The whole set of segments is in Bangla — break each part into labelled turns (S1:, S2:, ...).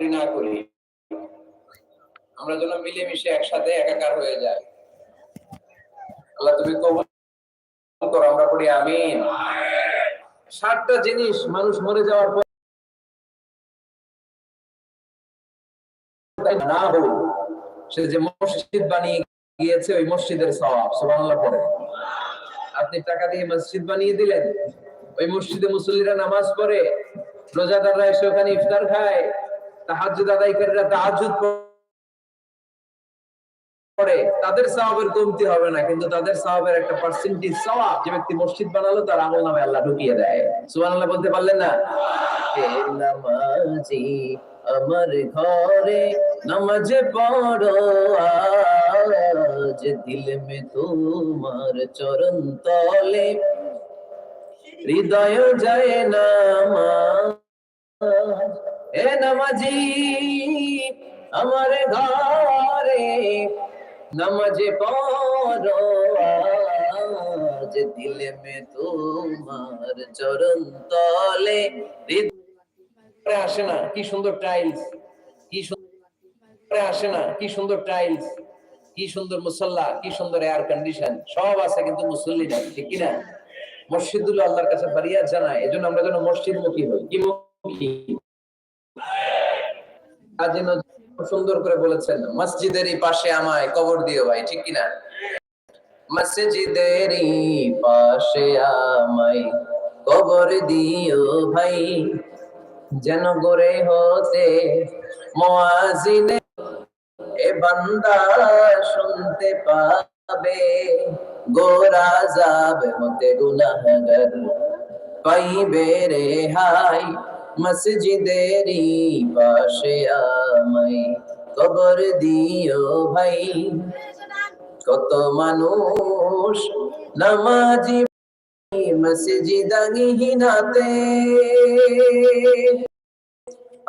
S1: না করি, আমরা যেন মিলেমিশে একসাথে একাকার হয়ে যাই। আল্লাহ তুমি কবুল করো, আমরা পড়ি আমিন। সাতটা জিনিস মানুষ মরে যাওয়ার পর না হোক সে যে মসজিদ বানিয়ে গিয়েছে, ওই মসজিদের সওয়াব, সুবহানাল্লাহ, পড়ে। আপনি টাকা দিয়ে মসজিদ বানিয়ে দিলেন, ওই মসজিদে মুসল্লিরা নামাজ পড়ে, রোজাদাররা এসে ওখানে ইফতার খায়, তাহাজ্জুদ তাহাজ্জুদ পড়ে। তাদের কমতি হবে না, কিন্তু তাদের একটা পার্সেন্টেজ সওয়াব যে ব্যক্তি মসজিদ বানালো, তার আমল নামে আল্লাহ ঢুকিয়ে দেয়। সুবহানাল্লাহ, বলতে পারলেন না? আমার ঘরে নামাজ পড়ো, আজ দিল মে তোমার চরণ তলে। হৃদয় যায় নামাজ। হে নামাজি, আমার ঘরে নামাজে পড়ো, আজ দিল মে তোমার চরণ তলে। আসে না, কি সুন্দর টাইলস কি আসে না, কি সুন্দর টাইলস কি সুন্দর মুসল্লা, কি সুন্দর এয়ার কন্ডিশন সব আছে কিন্তু মুসল্লি নাই, ঠিক কিনা? মসজিদুল আল্লাহর কাছে ফারিয়াদ জানায়, এজন্য আমরা যেন মসজিদ মুখী হই। কি মুখী? সুন্দর করে বলেছেন মসজিদেরই পাশে আমায় কবর দিও ভাই, ঠিক কিনা? মসজিদেরই পাশে আমায় কবর দিও ভাই, যেন গড়ে হতে মুয়াজিনে বান্দা শুনতে পাবে। গোরা যাবে হতে গুনাহগার পাইবে রে হাই মসজিদেরই পাশে আমায় কবর দিও ভাই। কত মানুষ নামাজি মসজিদাঙ্গিনাতে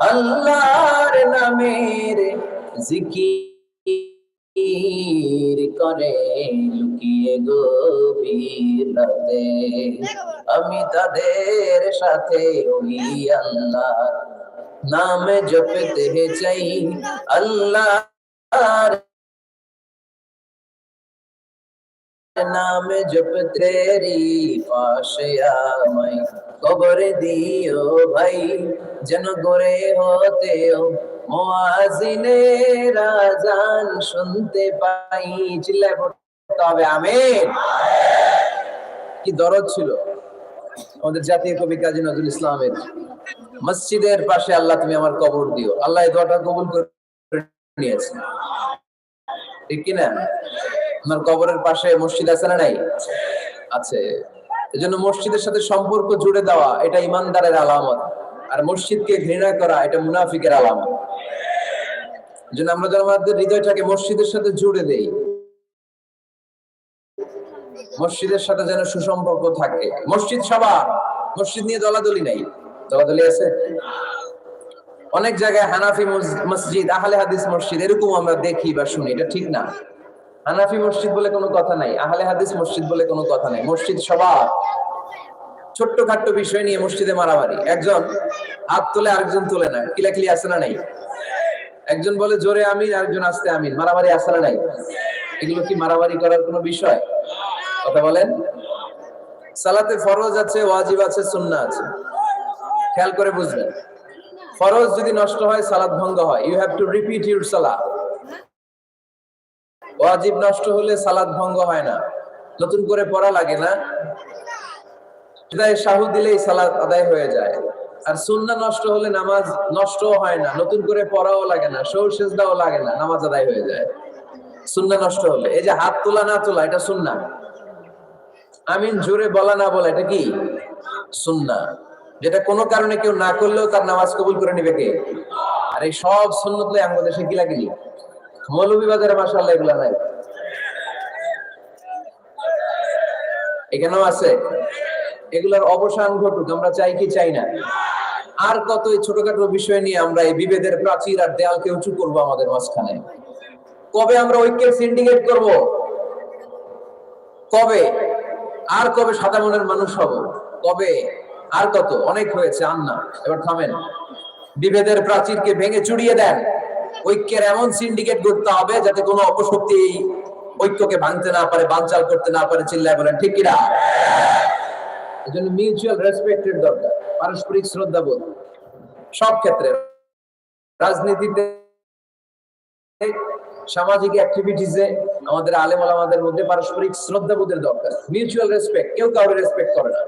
S1: আল্লাহর নামের জিকির করে লুকিয়ে গভীর রাতে, আমি তাদের সাথে ওই আল্লাহ নাম জপতে চাই। আল্লাহ নাম জপতেরি পাশে আমায় কবর দিও ভাই, যেন গড়ে হতেও শুনতে পাই চিল্লায় পড়তে হবে কি দরদ ছিল আমাদের জাতীয় কবি কাজী নজরুল ইসলামের। মসজিদের পাশে আল্লাহ তুমি আমার কবর দিও। আল্লাহ এই দোয়াটা কবুল করে নিয়েছে। ঠিক কিনা? আপনার কবরের পাশে মসজিদ আছে না নাই? আছে। এজন্য মসজিদের সাথে সম্পর্ক জুড়ে দেওয়া এটা ইমানদারের আলামত। আর মসজিদকে ঘৃণা করা, এটা মুনাফিকের আলামত। এজন্য আমরা যেন আমাদের হৃদয়টাকে মসজিদের সাথে জুড়ে দেই। মসজিদের সাথে যেন সুসম্পর্ক থাকে। মসজিদ সবার মসজিদ নিয়ে দলাদলি নাই। দলাদলি আছে? অনেক জায়গায় হানাফি মসজিদ, আহলে হাদিস মসজিদ, এরকম আমরা দেখি বা শুনি, এটা ঠিক না। হানাফি মসজিদ বলে কোনো কথা নাই, আহলে হাদিস মসজিদ বলে কোনো কথা নাই। মসজিদ সবার ছোট্ট খাট্ট বিষয় নিয়ে মসজিদে মারামারি। একজন হাত তোলে আরেকজন তোলে না। কিলাকিলি আছে না নাই? একজন বলে, জোরে আমিন, আরেকজন, আস্তে আমিন। মারামারি আছে না নাই? এগুলো কি মারামারি করার কোনো বিষয়? কথা বলেন। সালাতে ফরজ আছে, ওয়াজিব আছে, সুন্নাহ আছে। খেয়াল করে বুঝবেন। ফরজ যদি নষ্ট হয়, সালাত ভঙ্গ হয়। You have to repeat your সালাত ওয়াজিব নষ্ট হলে সালাত ভঙ্গ হয় না। নতুন করে পড়া লাগে না। শাহু দিলেই সালাত আদায় হয়ে যায়। আর সুন্নাহ নষ্ট হলে নামাজ নষ্টও হয় না, নতুন করে পড়াও লাগে না সৌর সেজদাও লাগে না, নামাজ আদায় হয়ে যায়। সুন্নাহ নষ্ট হলে, এই যে হাত তোলা না তোলা, এটা সুন্নাহ। আমিন জোরে বলা না বলা, এটা কি? সুন্নাহ। যেটা কোনো কারণে কেউ না করলেও তার নামাজ কবুল করে নিবে কে? আর এই সব সুন্নত আমাদের দেশে গিলাগিলি মৌলভীবাজারে মাসাল্লাহ এগুলা নাই। এখানেও আছে। এগুলার অবসান ঘটুক, আমরা চাই কি, চাই না। আর কত এই ছোটখাটো বিষয় নিয়ে আমরা এই বিভেদের প্রাচীর আর দেয়ালকে উঁচু করব আমাদের মাঝখানে? কবে আমরা ঐক্যের সিন্ডিকেট করব? কবে? আর কবে মনের মানুষ হব? কবে? আর কত? অনেক হয়েছে আর না এবার থামেন। বিভেদের প্রাচীরকে ভেঙে চুড়িয়ে দেন। ঐক্যের এমন সিন্ডিকেট করতে হবে যাতে কোনো অপশক্তি ঐক্যকে ভাঙতে না পারে, বানচাল করতে না পারে, চিল্লায় বলেন, ঠিক কিনা এজন্য মিউচুয়াল রেসপেক্টের দরকার। পারস্পরিক সব ক্ষেত্রে রাজনীতিতে, সামাজিক অ্যাক্টিভিটিসে আমাদের আলেম আমাদের মধ্যে পারস্পরিক দরকার। মিউচুয়াল রেসপেক্ট কেউ রেসপেক্ট করে না।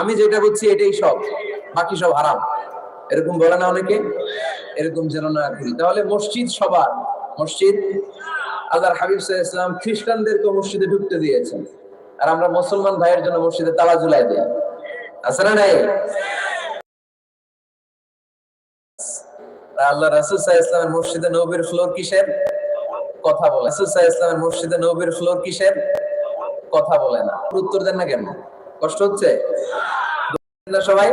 S1: আমি যেটা বলছি এটাই সব, বাকি সব হারাম। এরকম বলে না অনেকে, এরকম যেন না করি। তাহলে মসজিদ সবার, মসজিদ আল্লাহর হাবিব ইসলাম খ্রিস্টানদেরকে মসজিদে ঢুকতে দিয়েছেন। আর আমরা মুসলমান ভাইয়ের জন্য মসজিদে তালা ঝুলাই দিই। আছে না নাই? আল্লাহ রাসূল আলাইহি ইসলামের মসজিদে নবীর ফ্লোর কিসের? কথা বলে। রাসূল আলাইহি ইসলামের মসজিদে নবীর ফ্লোর কিসের? কথা বলে না। উত্তর দেন না কেন? কষ্ট হচ্ছে? না সবাই?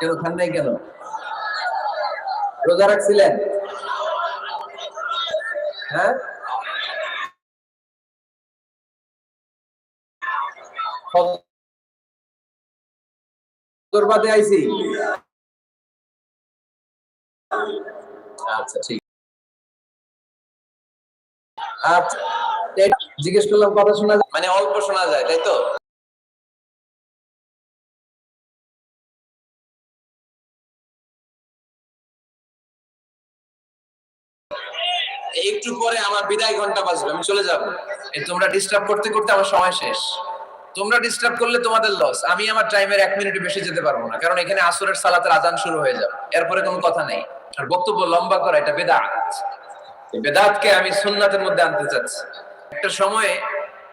S1: কেন খান নাই কেন? রোজা রাখছিলেন? হ্যাঁ? আইছি। আচ্ছা ঠিক। আচ্ছা জিজ্ঞেস করলাম, কথা শোনা যায়? মানে অল্প শোনা যায়, তাই তো? একটু পরে আমার বিদায় ঘণ্টা বাজবে, আমি চলে যাব। তোমরা ডিস্টার্ব করতে করতে আমার সময় শেষ। তোমরা ডিস্টার্ব করলে তোমাদের লস আমি আমার টাইমের এক মিনিট বেশি যেতে পারব না, কারণ এখানে আসরের সালাতের আজান শুরু হয়ে যাবে। এরপরে কোনো কথা নেই। আর বক্তব্য লম্বা করা, এটা বেদাত। বেদাতকে আমি সুন্নাতের মধ্যে আনতে চাচ্ছি। একটা সময়ে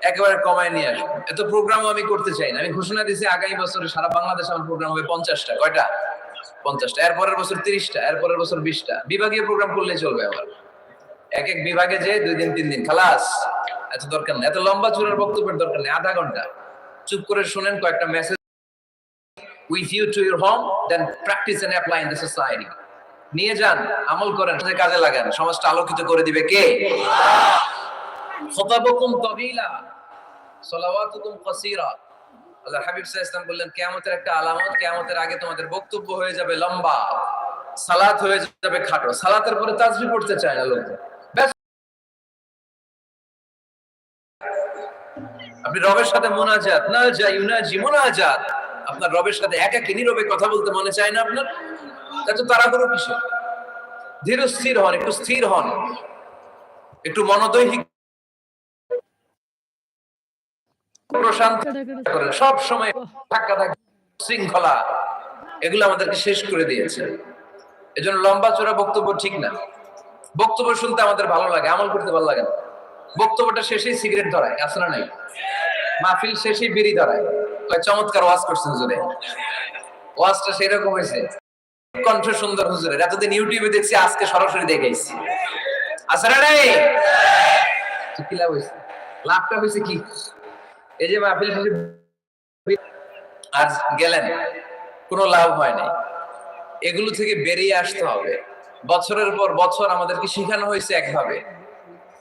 S1: একেবারে কমায় নিয়ে আসব। এত প্রোগ্রামও আমি করতে চাই না। আমি ঘোষণা দিয়েছি, আগামী বছরে সারা বাংলাদেশ আমার প্রোগ্রাম হবে পঞ্চাশটা। কয়টা? পঞ্চাশটা। এরপরের বছর তিরিশটা, এরপরের বছর বিশটা। বিভাগীয় প্রোগ্রাম করলে চলবে আমার এক এক বিভাগে যে দুই দিন, তিন দিন। খালাস। এত দরকার নেই। এত লম্বা চূড়ার বক্তব্যের দরকার নেই। আধা ঘণ্টা। চুপ করে শুনেন কয়েকটা message with you to your home then practice and apply in the society নিয়ে যান, আমল করেন সাথে কাজে লাগান, সমাজটা আলোকিত করে দিবে কে? খতাবকুম তাবিলা, সলাওয়াতুকুম কাসীরা। আল্লাহ হাবিব সাল্লাল্লাহু বললেন, কিয়ামতের একটা আলামত, কিয়ামতের আগে তোমাদের বক্তব্য হয়ে যাবে লম্বা, সালাত হয়ে যাবে খাটো। সালাতের পরে তাজবি পড়তে চায় না লোক আপনি রবের সাথে মোনাজাত না যাই ইউনাজি মোনাজাত। আপনার রবের সাথে একাকী নীরবে কথা বলতে মনে চায় না আপনার? এত তাড়াহুড়ো কিসে ধীর স্থির হন, একটু স্থির হন। একটু মনোদৈহিক প্রশান্ত করেন সব সময় ধাক্কা ধাক্কা, শৃঙ্খলা, এগুলো আমাদেরকে শেষ করে দিয়েছে। এজন্য লম্বা চোরা বক্তব্য ঠিক না। বক্তব্য শুনতে আমাদের ভালো লাগে, আমল করতে ভালো লাগে না। বক্তব্যটা শেষেই সিগারেট ধরায় আসলে নাই? মাহফিল শেষেই বিড়ি ধরায়। চমৎকার ওয়াজ করছেন হুজুরে। ওয়াজটা সেরকম হয়েছে। কণ্ঠ সুন্দর হুজুরের এতদিন ইউটিউবে দেখছি, আজকে সরাসরি দেখাইছি আসলে নাই? তো কি লাভ হয়েছে? লাভটা হয়েছে কি? এই যে মাহফিল শেষে আজ গেলেন। কোনো লাভ হয় নাই। এগুলো থেকে বেরিয়ে আসতে হবে। বছরের পর বছর আমাদেরকে শেখানো হয়েছে একভাবে।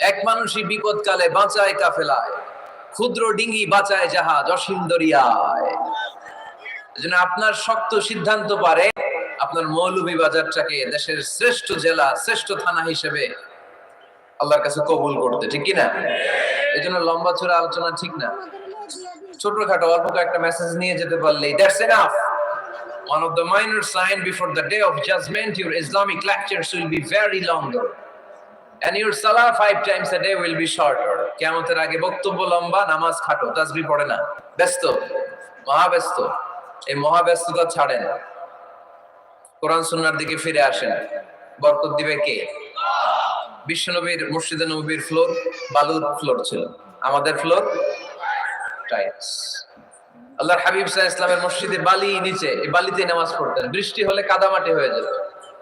S1: এক মানুষই বিপদকালে বাঁচায় কাফেলায় ক্ষুদ্র ডিঙ্গি বাঁচায় জাহাজ অসীম দরিয়ায়। আপনার শক্ত সিদ্ধান্ত পারে আপনার মৌলভী বাজারটাকে দেশের শ্রেষ্ঠ জেলা শ্রেষ্ঠ থানা হিসেবে আল্লাহর কাছে কবুল করতে ঠিক কি না এই জন্য লম্বা চূড়া আলোচনা ঠিক না। ছোটখাটো অল্প কয়েকটা মেসেজ নিয়ে যেতে পারলেই that's enough One of the minor sign before the day of judgment, your Islamic lectures will be very longer. And your salah five times a day will be shorter. আগে বক্তব্য লম্বা, নামাজ খাটো পড়ে না। ব্যস্ত, মহাব্যস্ত। এই মহাব্যস্ততা ছাড়েন। কোরআন সুন্নার দিকে ফিরে আসেন। বরকত দিবে কে? বিশ্বনবীর নবীর ফ্লোর বালুর ফ্লোর ছিল। আমাদের ফ্লোর টাইলস আল্লাহর হাবিব সাল্লাল্লাহু ইসলামের মসজিদে বালি নিচে, এই বালিতে নামাজ পড়তেন। বৃষ্টি হলে কাদামাটি হয়ে যেত।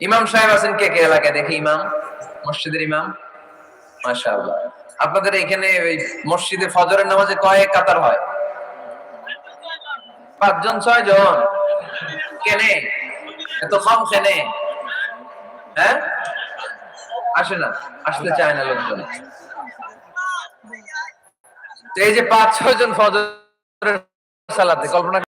S1: ইমাম সাহেব আছেন কে কে এলাকায়? দেখি ইমাম, মসজিদের ইমাম। আপনাদের এখানে ওই মসজিদে ফজরের নামাজে কয়েক কাতার হয়? পাঁচজন ছয় জন কেনে? এত কম কেনে? হ্যাঁ? আসে না, আসতে চায় না লোকজন। এই যে পাঁচ ছয় জন ফজরের সালাতে, কল্পনা